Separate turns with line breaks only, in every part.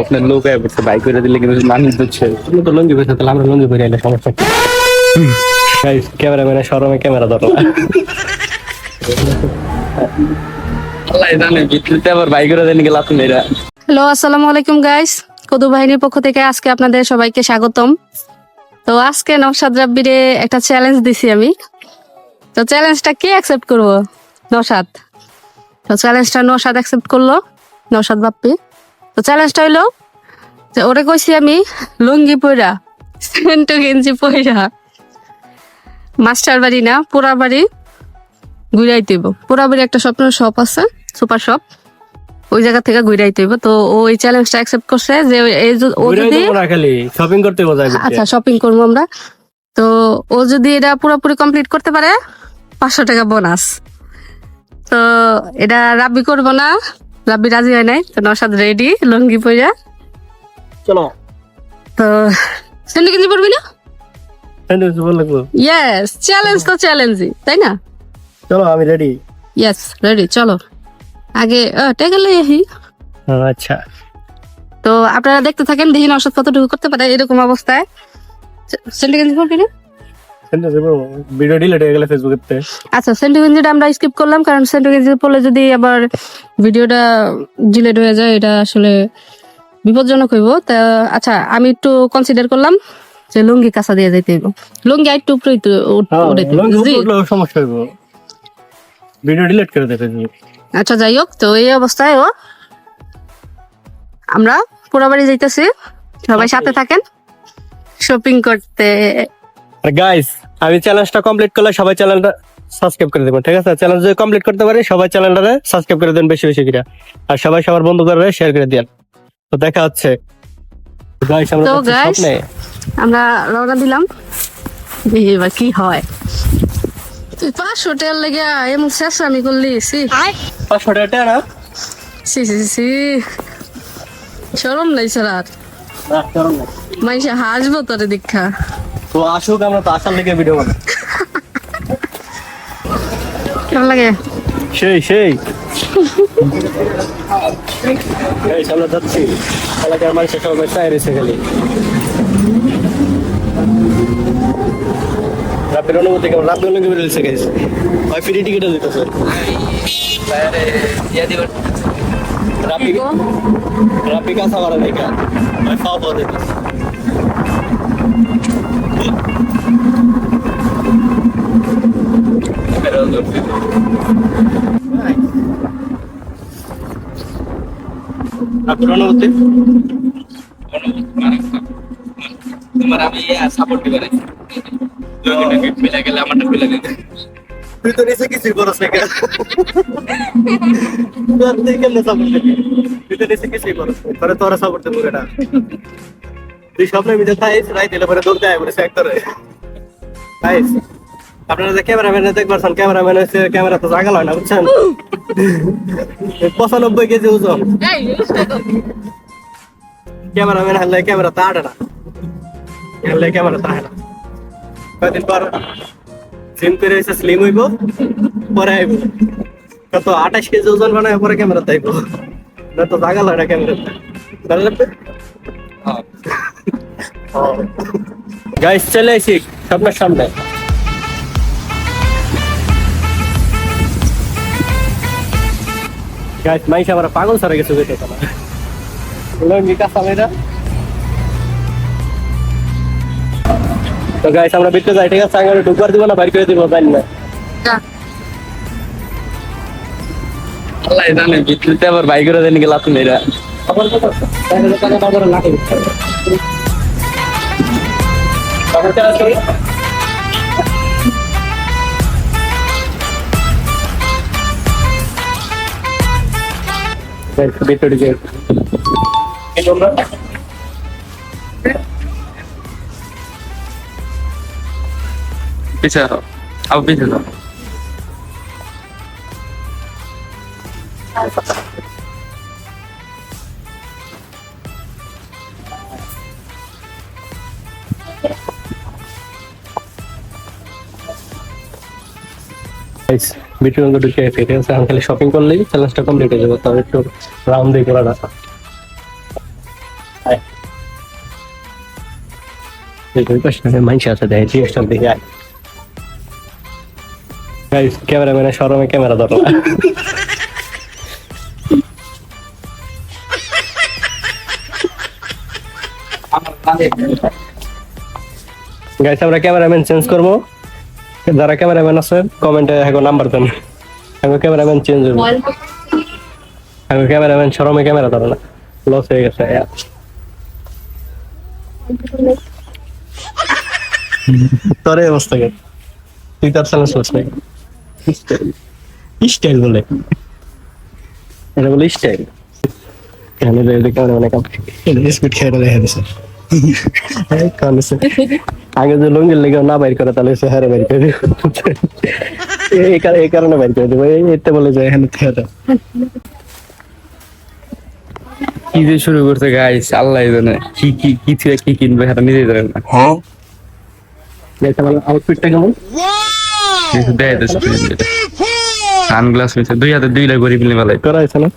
আপনার লোক বাইক করে দিলে কিন্তু তুমি তো লঙ্গি তাহলে আমরা লঙ্গি পরে সমস্যা ক্যামেরা ধরো।
হ্যালো, আসসালামু আলাইকুম গাইস কদু বাহিনীর পক্ষ থেকে আজকে আপনাদের সবাইকে স্বাগতম। তো আজকে নওশাদ রাব্বিরে একটা চ্যালেঞ্জ দিছি আমি। তো চ্যালেঞ্জটা কে অ্যাকসেপ্ট করব? নওশাদ। তো চ্যালেঞ্জটা নওশাদ অ্যাকসেপ্ট করল, নওশাদ বাপ্পি। তো চ্যালেঞ্জটা হইল যে ওরে কইছি আমি লুঙ্গি পইরা সেন্টু গেঞ্জি পইরা মাস্টার বাড়ি না পুরা বাড়ি ঘুরাই দিব। পুরা বাড়ি একটা স্বপ্ন শপ আছে সুপার শপ ওই জায়গা থেকে ঘুরাই দিব। তো ও এই চ্যালেঞ্জটা অ্যাকসেপ্ট করছে যে ও যদি
শপিং করতে
আচ্ছা শপিং করব আমরা। তো ও যদি এটা পুরোপুরি কমপ্লিট করতে পারে পাঁচশো টাকা বোনাস তো এটা রাব্বি করব না। রাব্বি রাজি হয় নাই? তো নসাদ রেডি লঙ্গি পইরা।
চলো।
তো সেন্ডি কিনতে পারবি না?
ভালো লাগবো।
ইয়েস চ্যালেঞ্জ তো চ্যালেঞ্জই তাই না?
চলো আমি রেডি
ইয়েস রেডি চলো। আগে টেকেলে আহি।
আচ্ছা।
তো আপনারা দেখতে থাকেন দেখি নসাদ কতটুকু করতে পারে এরকম অবস্থায়। সেন্ডি কিনতে পারবি না?
ভিডিও ডিলিট হয়ে গেলে ফেসবুকে
আচ্ছা সেন্টিগঞ্জিটা আমরা স্কিপ করলাম কারণ সেন্টিগঞ্জি পড়লে যদি আবার ভিডিওটা ডিলেট হয়ে যায় এটা আসলে বিপজ্জনক হইব। তা আচ্ছা আমি একটু কনসিডার করলাম যে লুঙ্গি কাঁচা দিয়ে যাইতে হইব। লুঙ্গি আর একটু উপরে উঠাইতে
সমস্যা হইব। ভিডিও ডিলিট করে দেবে
আচ্ছা যাই হোক তো এই অবস্থায় ও আমরা পুরো বাড়ি যাইতেছি। সবাই সাথে থাকেন। শপিং করতে
আর গাইস আমি চ্যালেঞ্জটা কমপ্লিট করলে সবাই চ্যানেলটা সাবস্ক্রাইব করে দেবেন ঠিক আছে? চ্যালেঞ্জ যদি কমপ্লিট করতে পারি সবাই চ্যানেলটারে সাবস্ক্রাইব করে দেন বেশি বেশি করে। আর সবাই সবার বন্ধুদের শেয়ার করে দেন। তো দেখা হচ্ছে। গাইস আমরা
তো
স্বপ্নে।
আমরা রওনা দিলাম। দেখি কি হয়? তুই পাঁচশো টাকার লেগে এমন শেষ আমি করলি সি
পাঁচশো টাকা টাকা না
সি সি সি সরম নাই স্যার আর। মাইসে হাসবো তোরে দীক্ষা।
তো আসুক আমরা তো আসার লেগে ভিডিও বানাই।
কেমন লাগে?
সেই সেই। আমরা যাচ্ছি। এলাকার মানুষের সবাই চাই রয়েছে খালি? রাতের অনুভূতি কেমন? রাতের অনুভূতি বেরিয়েছে গাইস ওই ফ্রি টিকিটও দিতেছে। রাপি রাপি কাঁচা মারা দেখা খাওয়া পাওয়া দিতেছে অনুভূতি
তোমার আমি সাপোর্ট দিবে না দুজনে গিফট মিলে গেলে আমারটা মিলে গেলে
তুই তো নিচে কিছুই করস না কেন তোর তুই কেমনে সাপোর্ট দিবি তুই তো নিচে কিছুই করস না পরে তোরা সাপোর্ট দেবো এটা তুই স্বপ্নের ভিতরে থাইস রাই দিলে পরে দৌড় দেয় বলে সেক্টরে থাইস আপনারা যে ক্যামেরাম্যান দেখবার ক্যামেরাম্যান হচ্ছে ক্যামেরা তো জাগাল হয় না বুঝছেন? পঁচানব্বই কেজি ওজন। ক্যামেরাম্যান হারলে ক্যামেরা তা আটে না। হারলে ক্যামেরা তা না। কয়দিন পর জিম করে এসে স্লিম হইব পরে আইব। কত আঠাশ কেজি ওজন বানায় পরে ক্যামেরা তাইব না তো জাগা লয় না ক্যামেরা গাইস চলে আসি আপনার সামনে। গাইস মাইস আমার পাগল সারা গেছে বেটে তোমার লঙ্গি কাঁচা তো গাইস আমরা বিটতে যাই ঠিক আছে? আগে ঢুকবার দিব না বাইর করে দিব জানি না।
আল্লাহ জানে বিদ্যুতে আবার বাইক করে দেন গেলে আপনি এরা।
আবার কত তাহলে টাকা করে লাঠি ভিতরে যে এই তোমরা
পিছিয়ে হও আবার পিছিয়ে যাও
গাইস আমি খালি শপিং করলেই চ্যালেঞ্জটা কমপ্লিট হয়ে যাবে তবে একটু রাউন্ড দিয়ে ক্যামেরাম্যানে শরমে ক্যামেরা গাইস আমরা ক্যামেরাম্যান চেঞ্জ করব। যারা ক্যামেরাম্যান আছে কমেন্টে এখন নাম্বার দেন। এখন ক্যামেরাম্যান চেঞ্জ হবে এখন ক্যামেরাম্যান শরমে ক্যামেরা ধরো না। লস হয়ে গেছে তোর এই অবস্থা কেন? তুই তার চ্যালেঞ্জ করছ নাই। স্টাইল বলে। এটা বলে স্টাইল এখানে দেখে ক্যামেরা মানে কাম বিস্কুট খেয়ে দেখা দিছে আগে যে লঙ্গির লেগে না বাইর করে তাহলে সে হারে বাইর করে দিবে। এই কারণে বাইর করে দেবো। এতে বলে যে এখানে
কি যে শুরু করছে গাইস আল্লাহ জানে কি কি কি থেকে কি কিনবে সেটা নিজেই জানে না।
দেখতে আমার আউটফিটটা কেমন?
দেয় সানগ্লাস হয়েছে। দুই হাতে দুইটা গরিব নিয়ে
করা হয়েছে না?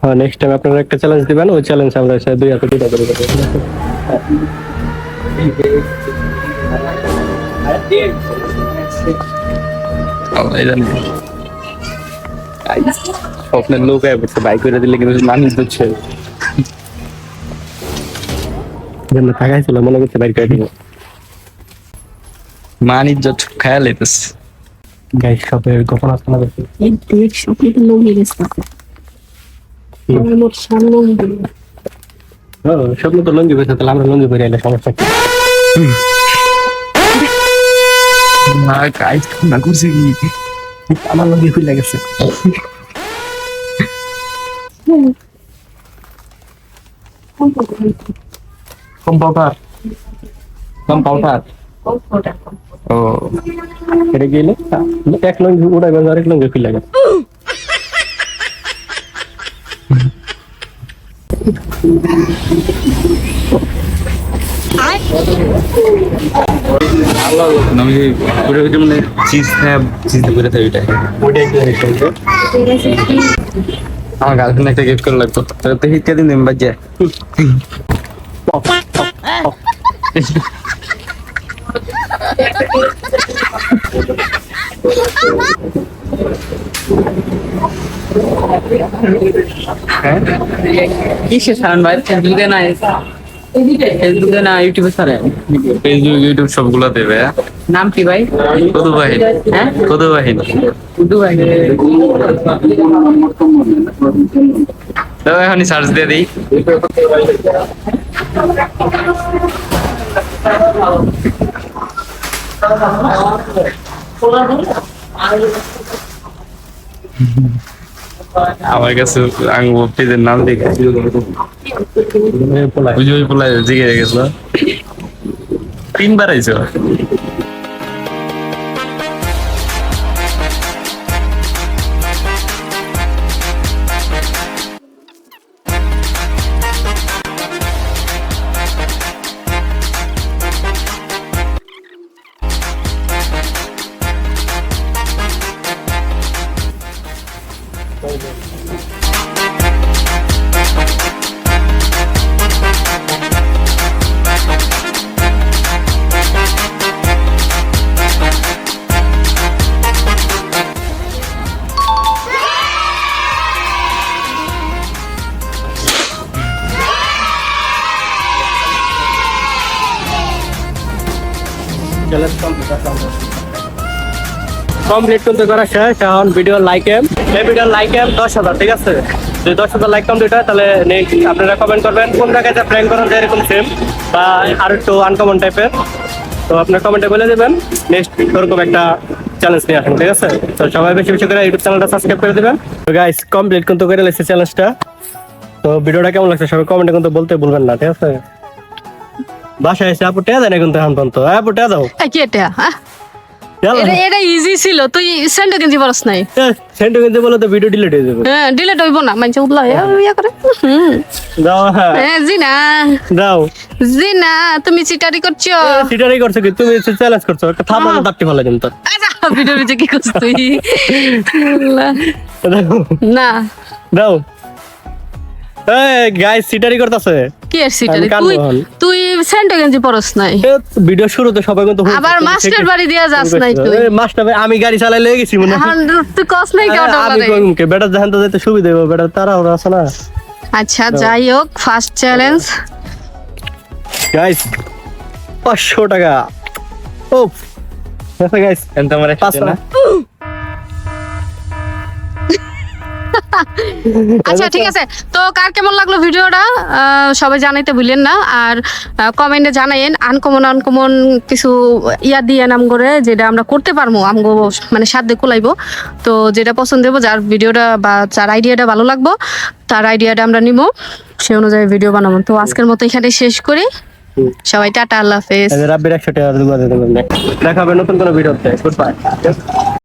হ্যাঁ নেক্সট টাইম আপনারা একটা চ্যালেঞ্জ দিবেন ওই চ্যালেঞ্জ আমরা দুই হাতে দুইটা করে
স্বপ্নের লোক পড়ছে বাইক করে দিলে কিন্তু মানুষ
মনে করছে বাইর করে দিব।
মান ইজ্জত খেয়াল হইতেছে।
গাইস গোপন দেখি?
গেছে। আমার সামনে
ও স্বপ্ন তো লঙ্গি পেয়েছে তাহলে আমরা লঙ্গি পরে এলে সমস্যা কি?
না গাইস না করছে কি?
আমার লঙ্গি খুলে গেছে। কম্পাউটার
কম্পাউন্ডার ও।
এটা গেলে এক লঙ্গি উড়াইবে আরেক লঙ্গি খুলে গেছে।
আমি পুরো ওইটা মানে চিজ খায় চিজ করে থাকি ওইটা
ওইটাই কি হয়েছে
আমার গার্লফ্রেন্ড একটা গিফট করে লাগতো তো তো হিট দিন দিন বাজে
কিসে সারণ ভাই? ফেসবুকে না ফেসবুকে না ইউটিউবে সারে
ফেসবুক ইউটিউব সবগুলো দেবে হ্যাঁ?
নাম কি ভাই?
বাহিনী।
হ্যাঁ?
কত বাহিনী।
উর্দু ভাই
তো এখনই সার্চ দিয়ে দিই। আমার কাছে আঙ্গু পেজের নাম দেখে ওই যে ওই পোলা জিগে গেছিল। তিনবার আইছো
কমপ্লিট করতে করা শেষ। এখন ভিডিও লাইক এম এই ভিডিও লাইক এম দশ হাজার, ঠিক আছে? যদি দশ হাজার লাইক কমপ্লিট হয়, তাহলে আপনারা কমেন্ট করবেন কোন জায়গায় যা প্র্যাঙ্ক করা যায় এরকম সেম বা আর একটু আনকমন টাইপের তো আপনার কমেন্টে বলে দেবেন নেক্সট ওরকম একটা চ্যালেঞ্জ নিয়ে আসেন ঠিক আছে? তো সবাই বেশি বেশি করে ইউটিউব চ্যানেলটা সাবস্ক্রাইব করে দেবেন। তো গাইস কমপ্লিট কিন্তু করে লাগছে চ্যালেঞ্জটা তো ভিডিওটা কেমন লাগছে সবাই কমেন্টে কিন্তু বলতে ভুলবেন না, ঠিক আছে? বাসায় এসে আপু টেয়া দেয় না কিন্তু এখন পর্যন্ত? হ্যাঁ আপু টেয়া দাও? টেয়া।
এটা ইজি ছিল। তুই সেন্টে কিনতে পারস নাই।
সেন্টু কিন্তু বলে তো ভিডিও ডিলিট হয়ে যাবে।
হ্যাঁ ডিলেট হইব না। মানে উদলা ইয়া করে।
দাও হ্যাঁ।
হ্যাঁ জি না
দাও।
জি না তুমি চিটারি করছ?
সিটারই করছ কি? তুমি চ্যালেঞ্জ করছ। একটা থাপড় দাঁড়টি ভালো কিন্তু
আচ্ছা ভিডিও ভিডিও কি করছিস তুই? না।
দাও। এই গাইস সিটারি করতেছে।
কি কি এর সিটারি তুই তুই সেন্টো গেঞ্জি পরস নাই।
ভিডিও শুরুতে সবাই কিন্তু
আবার মাস্টার বাড়ি দিয়া যাস নাই তুই।
মাস্টার আমি গাড়ি চালাই লয়ে গেছি মনে
তুই কস নাই কি
আমি কই মুখে জাহান তো যেতে সুবিধা হইব বেটার তারা ওরা আছে না।
আচ্ছা যাই হোক ফার্স্ট চ্যালেঞ্জ
গাইস পাঁচশো টাকা। ও গাইস
এখন তোমার
পাঁচশো।
না।
আচ্ছা ঠিক আছে। তো কার কেমন লাগল ভিডিওটা? সবাই জানাইতে ভুলেন না। আর কমেন্টে জানাইন আনকমন আনকমন কিছু ইয়া দিয়ে নাম করে যেটা আমরা করতে পারব আমগো মানে সাধ্যে কোলাইবো। তো যেটা পছন্দ হব যার ভিডিওটা বা যার আইডিয়াটা ভালো লাগবো তার আইডিয়াটা আমরা নিব। সে অনুযায়ী ভিডিও বানাবো। তো আজকের মতো এখানে শেষ করি। সবাই টাটা আল্লাহ হাফেজ।
রাব্বির একশো টাকা দেখাবে নতুন কোনো ভিডিওতে। Good bye